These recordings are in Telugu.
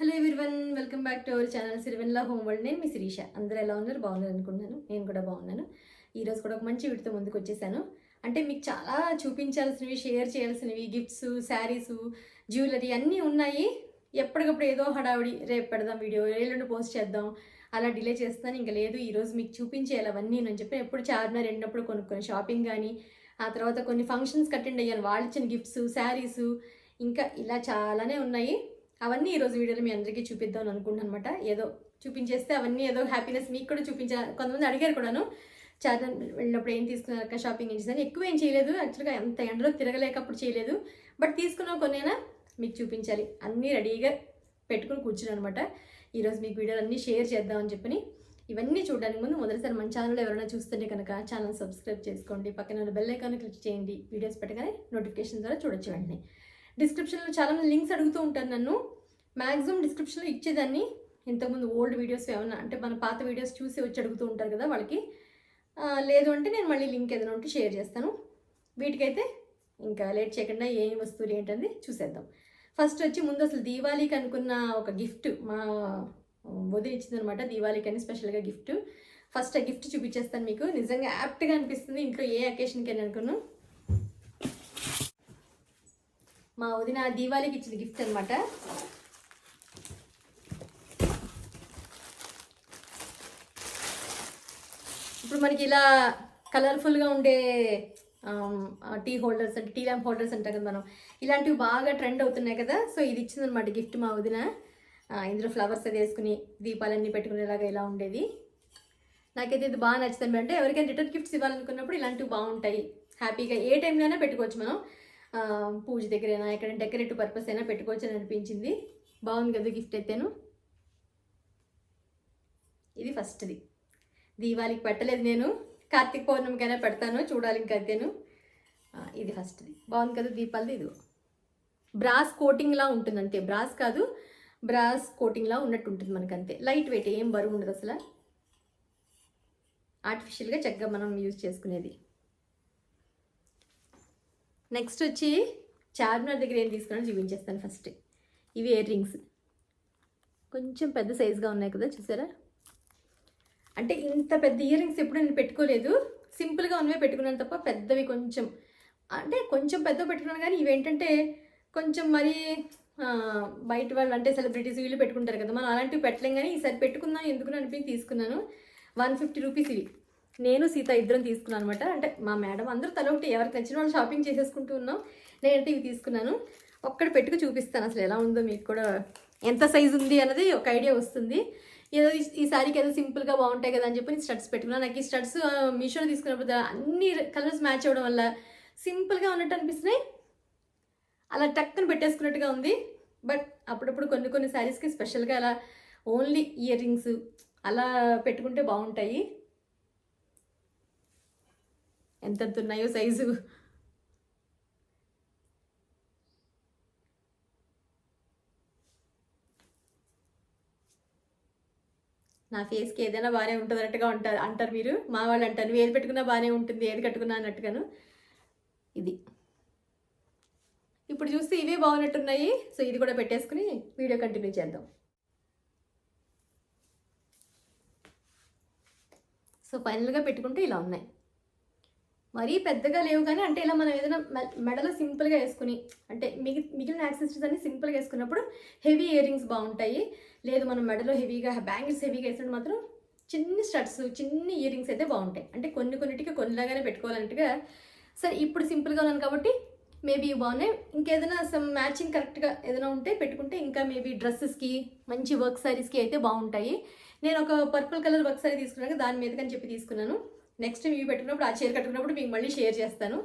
Hello everyone welcome back to our channel Sirivennela home world నేను మీ శిరీష. అందరూ ఎలా ఉన్నారు? బాగున్నారు అనుకున్నాను నేను కూడా బాగున్నాను. ఈరోజు కూడా ఒక మంచి వీటితో ముందుకు వచ్చేసాను. అంటే మీకు చాలా చూపించాల్సినవి షేర్ చేయాల్సినవి గిఫ్ట్స్ శారీస్ జ్యువెలరీ అన్నీ ఉన్నాయి. ఎప్పటికప్పుడు ఏదో హడావిడి రేపు పెడదాం వీడియో ఎల్లుండి పోస్ట్ చేద్దాం అలా డిలే చేస్తాను ఇంకా లేదు ఈరోజు మీకు చూపించేయాలి అవన్నీ నేను చెప్పి ఎప్పుడు చార్మినార్ వెళ్ళినప్పుడు కొనుక్కొని షాపింగ్ కానీ ఆ తర్వాత కొన్ని ఫంక్షన్స్కి అటెండ్ అయ్యాను. వాళ్ళు ఇచ్చిన గిఫ్ట్స్ శారీస్ ఇంకా ఇలా చాలానే ఉన్నాయి. అవన్నీ ఈరోజు వీడియోలో మీ అందరికీ చూపిద్దాం అనుకుంటున్నాను అనమాట ఏదో చూపించేస్తే అవన్నీ ఏదో హ్యాపీనెస్ మీకు కూడా చూపించా కొంతమంది అడిగారు కూడాను. చార్జర్ వెళ్ళినప్పుడు ఏం తీసుకున్నాక షాపింగ్ ఏం చేశాను ఎక్కువ ఏం చేయలేదు. యాక్చువల్గా అంత ఎండలో తిరగలేకప్పుడు చేయలేదు. బట్ తీసుకున్న కొన్నైనా? మీకు చూపించాలి. అన్నీ రెడీగా పెట్టుకుని కూర్చున్నాను అనమాట ఈరోజు మీకు వీడియోలు అన్నీ షేర్ చేద్దామని చెప్పని. ఇవన్నీ చూడడానికి ముందు మొదటిసారి మన ఛానల్లో ఎవరైనా చూస్తుంటే కనుక ఛానల్ సబ్స్క్రైబ్ చేసుకోండి. పక్కన ఉన్న బెల్ ఐకాన్ క్లిక్ చేయండి. వీడియోస్ పెట్టగానే నోటిఫికేషన్ ద్వారా చూడొచ్చు వెంటనే. డిస్క్రిప్షన్లో చాలా మంది లింక్స్ అడుగుతూ ఉంటారు నన్ను. మ్యాక్సిమం డిస్క్రిప్షన్లో ఇచ్చేదాన్ని. ఇంతకుముందు ఓల్డ్ వీడియోస్ ఏమన్నా అంటే మన పాత వీడియోస్ చూసి వచ్చి అడుగుతూ ఉంటారు కదా వాళ్ళకి. లేదు అంటే నేను మళ్ళీ లింక్ ఏదైనా ఉంటే షేర్ చేస్తాను. వీటికైతే ఇంకా లేట్ చేయకుండా ఏం వస్తువులు ఏంటంది చూసేద్దాం. ఫస్ట్ వచ్చి ముందు అసలు దీవాళీకి అనుకున్న ఒక గిఫ్ట్ మా వదిలి ఇచ్చిందనమాట దీవాళీకి అని స్పెషల్గా గిఫ్ట్ ఫస్ట్ ఆ గిఫ్ట్ చూపించేస్తాను మీకు. నిజంగా యాప్ట్గా అనిపిస్తుంది. ఇంట్లో ఏ అకేషన్కి అని అనుకున్నాను మా వదిన దీవాళికి ఇచ్చిన గిఫ్ట్ అనమాట ఇప్పుడు మనకి ఇలా కలర్ఫుల్గా ఉండే టీ హోల్డర్స్ అంటే టీ ల్యాంప్ హోల్డర్స్ అంటారు కదా మనం. ఇలాంటివి బాగా ట్రెండ్ అవుతున్నాయి కదా సో ఇది ఇచ్చిందనమాట గిఫ్ట్ మా వదిన. ఇందులో ఫ్లవర్స్ అది వేసుకుని దీపాలన్నీ పెట్టుకునేలాగా ఇలా ఉండేది నాకైతే ఇది బాగా నచ్చుతుంది అంటే ఎవరికైనా రిటర్న్ గిఫ్ట్స్ ఇవ్వాలనుకున్నప్పుడు ఇలాంటివి బాగుంటాయి. హ్యాపీగా ఏ టైంలోనే పెట్టుకోవచ్చు మనం. పూజ దగ్గరైనా ఎక్కడ డెకరేటివ్ పర్పస్ అయినా పెట్టుకోవచ్చు అని అనిపించింది. బాగుంది కదా గిఫ్ట్ అయితేను. ఇది ఫస్ట్ది దీవాళికి పెట్టలేదు నేను. కార్తీక పౌర్ణమికైనా పెడతాను చూడాలి ఇంకా అయితేను ఇది ఫస్ట్ది బాగుంది కదా దీపాలది ఇది బ్రాస్ కోటింగ్లా ఉంటుంది అంతే బ్రాస్ కాదు బ్రాస్ కోటింగ్లా ఉన్నట్టు ఉంటుంది మనకు అంతే లైట్ వెయిట్ ఏం బరువు ఉండదు అసలు. ఆర్టిఫిషియల్గా చక్కగా మనం యూజ్ చేసుకునేది. నెక్స్ట్ వచ్చి చార్మినార్ దగ్గర ఏం తీసుకున్నాను చూపించేస్తాను ఫస్ట్ ఇవి ఇయర్ రింగ్స్ కొంచెం పెద్ద సైజుగా ఉన్నాయి కదా చూసారా? అంటే ఇంత పెద్ద ఇయర్ రింగ్స్ ఎప్పుడు నేను పెట్టుకోలేదు. సింపుల్గా ఉన్నవే పెట్టుకున్నాను తప్ప పెద్దవి కొంచెం అంటే కొంచెం పెద్ద పెట్టుకున్నాను కానీ ఇవి ఏంటంటే కొంచెం మరీ బయట వాళ్ళు అంటే సెలబ్రిటీస్ వీళ్ళు పెట్టుకుంటారు కదా. మనం అలాంటివి పెట్టలేం కానీ ఈసారి పెట్టుకుందాం ఎందుకు అనిపించి తీసుకున్నాను. వన్ ఫిఫ్టీ రూపీస్ ఇవి. నేను సీత ఇద్దరం తీసుకున్నాను అనమాట అంటే మా మేడం అందరూ తల ఒకటి ఎవరికి నచ్చిన వాళ్ళు షాపింగ్ చేసేసుకుంటూ ఉన్నాం. నేనైతే ఇవి తీసుకున్నాను. ఒక్కడ పెట్టుకు చూపిస్తాను అసలు ఎలా ఉందో మీకు కూడా. ఎంత సైజు ఉంది అన్నది ఒక ఐడియా వస్తుంది. ఏదో ఈ- సారీకి ఏదో సింపుల్గా బాగుంటాయి కదా అని చెప్పి నేను స్టడ్స్ పెట్టుకున్నాను. నాకు ఈ స్టడ్స్ మీషోలో తీసుకున్నప్పుడు అన్ని కలర్స్ మ్యాచ్ అవ్వడం వల్ల సింపుల్గా ఉన్నట్టు అనిపిస్తున్నాయి. అలా టక్కును పెట్టేసుకున్నట్టుగా ఉంది. బట్ అప్పుడప్పుడు కొన్ని కొన్ని శారీస్కి స్పెషల్గా అలా ఓన్లీ ఇయర్ రింగ్స్ అలా పెట్టుకుంటే బాగుంటాయి. ఎంతెంత ఉన్నాయో సైజు? నా ఫేస్కి ఏదైనా బాగానే ఉంటుంది అన్నట్టుగా ఉంటారు అంటారు మీరు. మా వాళ్ళు అంటారు నువ్వు ఏది పెట్టుకున్నా బాగానే ఉంటుంది ఏది కట్టుకున్నా అన్నట్టుగాను. ఇది. ఇప్పుడు చూస్తే ఇవే బాగున్నట్టున్నాయి. సో ఇది కూడా పెట్టేసుకుని వీడియో కంటిన్యూ చేద్దాం. సో ఫైనల్గా పెట్టుకుంటే ఇలా ఉన్నాయి. మరీ పెద్దగా లేవు కానీ అంటే ఇలా మనం ఏదైనా మెడలో సింపుల్గా వేసుకుని అంటే మిగి మిగిలిన యాక్సెసరీస్ అన్ని సింపుల్గా వేసుకున్నప్పుడు హెవీ ఇయర్ రింగ్స్ బాగుంటాయి. లేదు మనం మెడలో హెవీగా బ్యాంగిల్స్ హెవీగా వేసినప్పుడు మాత్రం చిన్ని స్టడ్స్ చిన్ని ఇయర్ రింగ్స్ అయితే బాగుంటాయి. అంటే కొన్ని కొన్నిటికి కొన్నిలాగానే పెట్టుకోవాలంటగా సరే ఇప్పుడు సింపుల్గా ఉన్నాను కాబట్టి మేబీ బాగున్నాయి. ఇంకేదైనా సమ్ మ్యాచింగ్ కరెక్ట్గా ఏదైనా ఉంటే పెట్టుకుంటే ఇంకా మేబీ డ్రెస్సెస్కి మంచి వర్క్ సారీస్కి అయితే బాగుంటాయి. నేను ఒక పర్పుల్ కలర్ వర్క్ సారీ తీసుకున్నాను దాని మీదకని చెప్పి తీసుకున్నాను. నెక్స్ట్ ఇవి పెట్టుకున్నప్పుడు ఆ చీర కట్టుకున్నప్పుడు మీకు మళ్ళీ షేర్ చేస్తాను.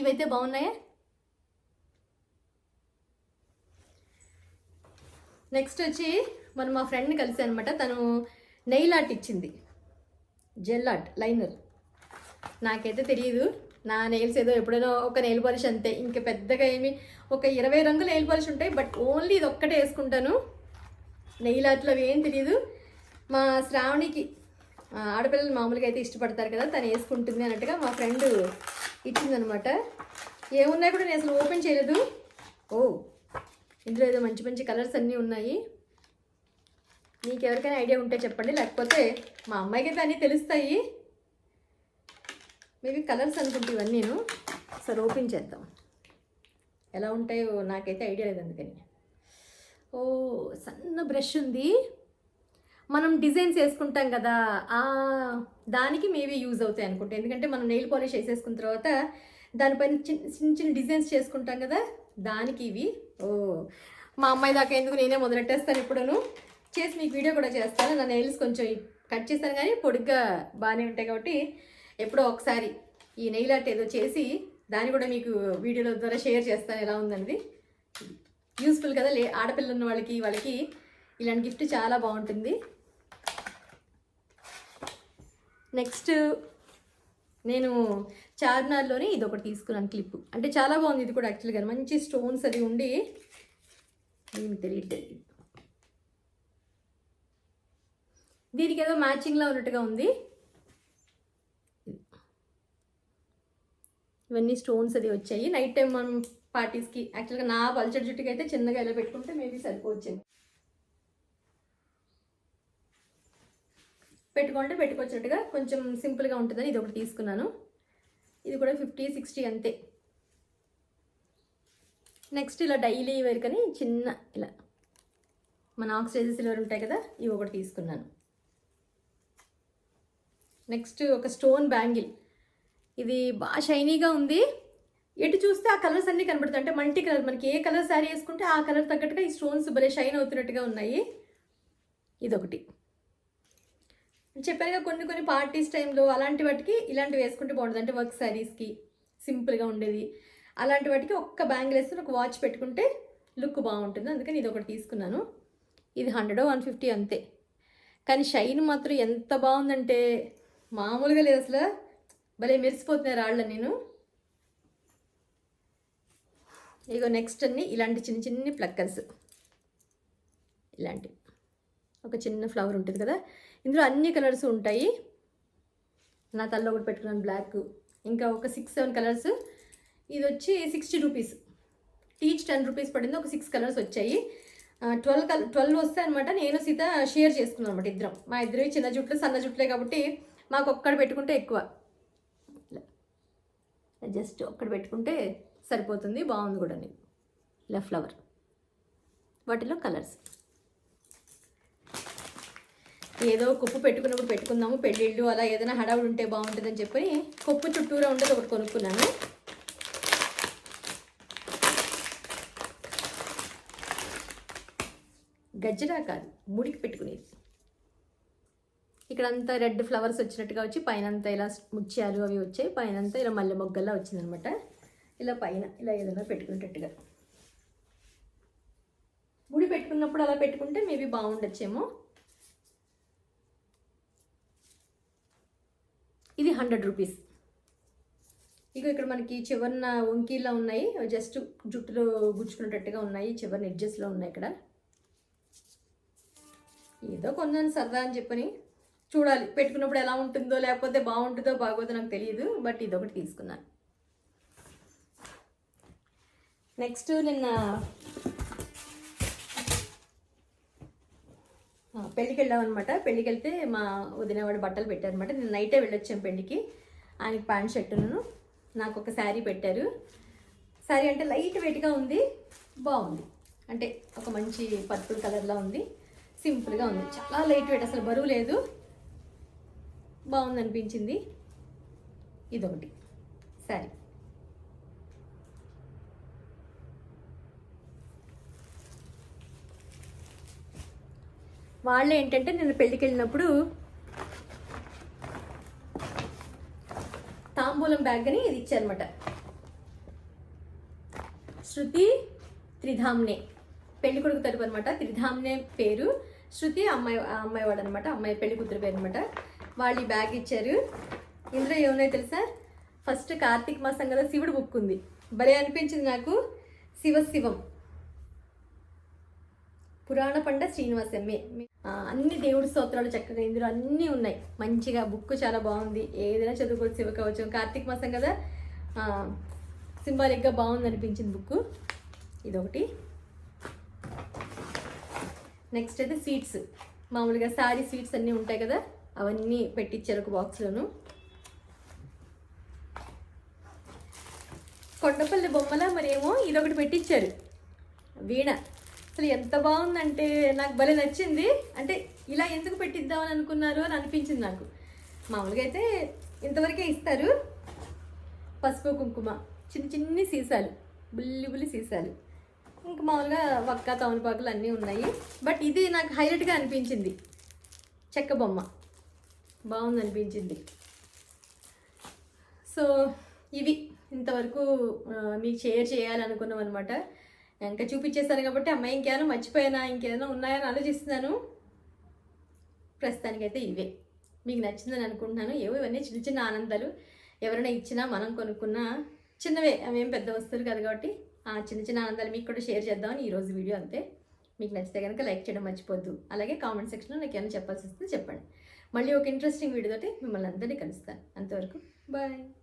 ఇవైతే బాగున్నాయా? నెక్స్ట్ వచ్చి మనం మా ఫ్రెండ్ని కలిసి అనమాట తను నెయిల్ ఆర్ట్ ఇచ్చింది. జెల్ ఆర్ట్ లైనర్ నాకైతే తెలియదు నా నెయిల్స్ ఏదో ఎప్పుడైనా ఒక నెయిల్ పాలిష్ అంతే. ఇంకా పెద్దగా ఏమి ఒక ఇరవై రంగుల నెయిల్ పాలిష్ ఉంటాయి. బట్ ఓన్లీ ఇది ఒక్కటే వేసుకుంటాను నెయిల్ ఆర్ట్లో అవి ఏం తెలియదు మా శ్రావణికి ఆడపిల్లలు మామూలుగా అయితే ఇష్టపడతారు కదా తను వేసుకుంటుంది అన్నట్టుగా మా ఫ్రెండ్ ఇచ్చిందనమాట ఏమున్నాయి కూడా నేను అసలు ఓపెన్ చేయలేదు. ఓ ఇందులో ఏదో మంచి మంచి కలర్స్ అన్నీ ఉన్నాయి. మీకు ఎవరికైనా ఐడియా ఉంటే చెప్పండి లేకపోతే మా అమ్మాయికి అయితే అన్నీ తెలుస్తాయి. మేబీ కలర్స్ అనుకుంటే నేను సరే ఓపెన్ చేద్దాం. ఎలా ఉంటాయో నాకైతే ఐడియా లేదు అందుకని. ఓ సన్న బ్రష్ ఉంది. మనం డిజైన్స్ వేసుకుంటాం కదా ఆ దానికి మేబీ యూజ్ అవుతాయి అనుకుంటా. ఎందుకంటే మనం నెయిల్ పాలిష్ వేసేసుకున్న తర్వాత దానిపైన చిన్న చిన్న చిన్న డిజైన్స్ చేసుకుంటాం కదా దానికి ఇవి. ఓ మా అమ్మాయి దాకా ఎందుకు నేనే మొదలెట్టేస్తాను ఇప్పుడును. చేసి మీకు వీడియో కూడా చేస్తాను. నా నెయిల్స్ కొంచెం కట్ చేస్తాను కానీ పొడిగ్గా బాగానే ఉంటాయి కాబట్టి ఎప్పుడో ఒకసారి ఈ నెయిల్ ఆర్ట్ ఏదో చేసి దాన్ని కూడా మీకు వీడియోల ద్వారా షేర్ చేస్తాను ఎలా ఉందన్నది. యూస్ఫుల్ కదా లే ఆడపిల్ల ఉన్న వాళ్ళకి వాళ్ళకి ఇలాంటి గిఫ్ట్ చాలా బాగుంటుంది. నెక్స్ట్ నేను చార్మినార్లోనే ఇది ఒకటి తీసుకున్నాను క్లిప్. అంటే చాలా బాగుంది ఇది కూడా యాక్చువల్గా. మంచి స్టోన్స్ అది ఉండి ఏమి తెలియట్లేదు దీనికి ఏదో మ్యాచింగ్లో ఉన్నట్టుగా ఉంది. ఇవన్నీ స్టోన్స్ అది వచ్చాయి. నైట్ టైం మనం పార్టీస్కి యాక్చువల్గా నా పల్చడి జుట్టుకి అయితే చిన్నగా ఇలా పెట్టుకుంటే మేబీ సరిపోవచ్చు పెట్టుకుంటే పెట్టుకొచ్చినట్టుగా కొంచెం సింపుల్గా ఉంటుందని ఇది ఒకటి తీసుకున్నాను. ఇది కూడా ఫిఫ్టీ సిక్స్టీ అంతే. నెక్స్ట్ ఇలా డైలీ వేరు కానీ చిన్న ఇలా మన ఆక్సిడైజ్ సిల్వర్ ఉంటాయి కదా ఇవి ఒకటి తీసుకున్నాను. నెక్స్ట్ ఒక స్టోన్ బ్యాంగిల్. ఇది బాగా షైనీగా ఉంది. ఎటు చూస్తే ఆ కలర్స్ అన్నీ కనబడుతాయి అంటే మల్టీ కలర్ మనకి ఏ కలర్ శారీ వేసుకుంటే ఆ కలర్ తగ్గట్టుగా ఈ స్టోన్స్ భలే షైన్ అవుతున్నట్టుగా ఉన్నాయి. ఇదొకటి. చెప్పాను కదా కొన్ని కొన్ని పార్టీస్ టైంలో అలాంటి వాటికి ఇలాంటివి వేసుకుంటే బాగుంటుంది అంటే వర్క్ శారీస్కి సింపుల్గా ఉండేది. అలాంటి వాటికి ఒక్క బ్యాంగిల్ వేస్తే ఒక వాచ్ పెట్టుకుంటే లుక్ బాగుంటుంది. అందుకని ఇది ఒకటి తీసుకున్నాను. ఇది హండ్రెడ్ వన్ ఫిఫ్టీ అంతే. కానీ షైన్ మాత్రం ఎంత బాగుందంటే మామూలుగా లేదు అసలు. భలే మెరిసిపోతున్నాయి రాళ్ళ నేను. ఇగో నెక్స్ట్ అన్ని ఇలాంటి చిన్న చిన్ని ప్లక్కర్స్ ఇలాంటివి. ఒక చిన్న ఫ్లవర్ ఉంటుంది కదా ఇందులో అన్ని కలర్స్ ఉంటాయి. నా తల్లో ఒకటి పెట్టుకున్నాను బ్లాక్. ఇంకా ఒక సిక్స్ సెవెన్ కలర్స్. ఇది వచ్చి sixty rupees each ten rupees పడింది. ఒక సిక్స్ కలర్స్ వచ్చాయి. ట్వెల్వ్ కలర్ ట్వెల్వ్ వస్తాయి అనమాట నేను సీత షేర్ చేసుకున్నాను అనమాట ఇద్దరం. మా ఇద్దరు చిన్న జుట్లు సన్న జుట్లే కాబట్టి మాకు ఒక్కడ పెట్టుకుంటే ఎక్కువ. జస్ట్ ఒక్కడ పెట్టుకుంటే సరిపోతుంది. బాగుంది కూడా ఇలా ఫ్లవర్ వాటిలో కలర్స్ ఏదో కుప్పు పెట్టుకున్నప్పుడు పెట్టుకుందాము పెళ్ళిళ్ళు అలా ఏదైనా హడావుడు ఉంటే బాగుంటుందని చెప్పి కుప్పు చుట్టూరా ఉండేది ఒకటి కొనుక్కున్నాను. గజ్జరా కాదు ముడికి పెట్టుకునేది. ఇక్కడ అంతా రెడ్ ఫ్లవర్స్ వచ్చినట్టుగా వచ్చి పైన అంతా ఇలా ముత్యాలు అవి వచ్చాయి పైన అంతా ఇలా మల్లె మొగ్గల్లా వచ్చిందనమాట. ఇలా పైన ఇలా ఏదైనా పెట్టుకునేటట్టుగా. ముడి పెట్టుకున్నప్పుడు అలా పెట్టుకుంటే మేబీ బాగుండొచ్చేమో. ఇది హండ్రెడ్ రూపీస్. ఇక ఇక్కడ మనకి చివరిన వంకీలా ఉన్నాయి. జస్ట్ జుట్టులో గుచ్చుకునేటట్టుగా ఉన్నాయి. చివరిన ఎడ్జెస్లో ఉన్నాయి ఇక్కడ. ఏదో కొందని సరదా అని చెప్పని చూడాలి. పెట్టుకున్నప్పుడు ఎలా ఉంటుందో లేకపోతే బాగుంటుందో బాగోదో నాకు తెలియదు. బట్ ఇదొకటి తీసుకున్నాను. నెక్స్ట్ నిన్న పెళ్ళికి వెళ్ళామన్నమాట పెళ్ళికి వెళ్తే మా వదిన వాడు బట్టలు పెట్టారనమాట నేను నైటే వెళ్ళొచ్చాం పెళ్ళికి. ఆయనకి ప్యాంట్ షర్టును నాకు ఒక శారీ పెట్టారు. శారీ అంటే లైట్ వెయిట్గా ఉంది. బాగుంది. అంటే ఒక మంచి పర్పుల్ కలర్లో ఉంది. సింపుల్గా ఉంది. చాలా లైట్ వెయిట్. అసలు బరువు లేదు. బాగుంది అనిపించింది ఇదొకటి. శారీ. వాళ్ళు ఏంటంటే నేను పెళ్ళికి వెళ్ళినప్పుడు తాంబూలం బ్యాగ్ అని ఇది ఇచ్చారనమాట శృతి త్రిధామ్నే. పెళ్ళి కొడుకు తరపు అనమాట త్రిధామ్నే పేరు. శృతి అమ్మాయి అమ్మాయి వాడు అనమాట అమ్మాయి పెళ్ళి కూతురు పేరు అనమాట వాళ్ళు ఈ బ్యాగ్ ఇచ్చారు. ఇందులో ఏమున్నాయి తెలుసా? ఫస్ట్ కార్తీక మాసం కదా శివుడు బుక్ ఉంది భలే అనిపించింది నాకు. శివ శివం. పురాణ పండ శ్రీనివాస్ ఎంఏ అన్ని దేవుడి స్తోత్రాలు చక్కగా ఇందులో అన్నీ ఉన్నాయి. మంచిగా బుక్ చాలా బాగుంది. ఏదైనా చదువుకోవచ్చు శివ కార్తీక మాసం కదా. సింబాలిక్గా బాగుంది అనిపించింది బుక్ ఇదొకటి. నెక్స్ట్ అయితే స్వీట్స్. మామూలుగా సారీ స్వీట్స్ అన్నీ ఉంటాయి కదా. అవన్నీ పెట్టించారు ఒక బాక్స్లోను. కొండపల్లి బొమ్మల మరేమో ఇదొకటి పెట్టించారు వీణ. అసలు ఎంత బాగుందంటే నాకు భలే నచ్చింది. అంటే ఇలా ఎందుకు పెట్టిద్దామని అనుకున్నారు అని అనిపించింది నాకు. మామూలుగా అయితే ఇంతవరకే ఇస్తారు. పసుపు కుంకుమ చిన్న చిన్ని సీసాలు బుల్లి బుల్లి సీసాలు. ఇంకా మామూలుగా వక్క తమలపాకులు అన్నీ ఉన్నాయి. బట్ ఇది నాకు హైలైట్గా అనిపించింది. చెక్క బొమ్మ. బాగుంది అనిపించింది. సో ఇవి ఇంతవరకు మీకు షేర్ చేయాలనుకున్నాం అనమాట ఇంకా చూపించేశాను కాబట్టి అమ్మాయి ఇంకేమైనా మర్చిపోయానా ఇంకేమైనా ఉన్నాయని ఆలోచిస్తున్నాను. ప్రస్తుతానికైతే ఇవే. మీకు నచ్చిందని అనుకుంటున్నాను. ఏవో ఇవన్నీ చిన్న చిన్న ఆనందాలు. ఎవరైనా ఇచ్చినా మనం కొనుక్కున్నా చిన్నవే. అవేం పెద్ద వస్తువులు కాదు కాబట్టి ఆ చిన్న చిన్న ఆనందాలు మీకు కూడా షేర్ చేద్దామని ఈరోజు వీడియో అంతే. మీకు నచ్చితే కనుక లైక్ చేయడం మర్చిపోద్దు. అలాగే కామెంట్ సెక్షన్లో నాకు ఏమైనా చెప్పాల్సి వస్తే చెప్పండి. మళ్ళీ ఒక ఇంట్రెస్టింగ్ వీడియోతో మిమ్మల్ని అందరినీ కలుస్తాను. అంతవరకు బాయ్.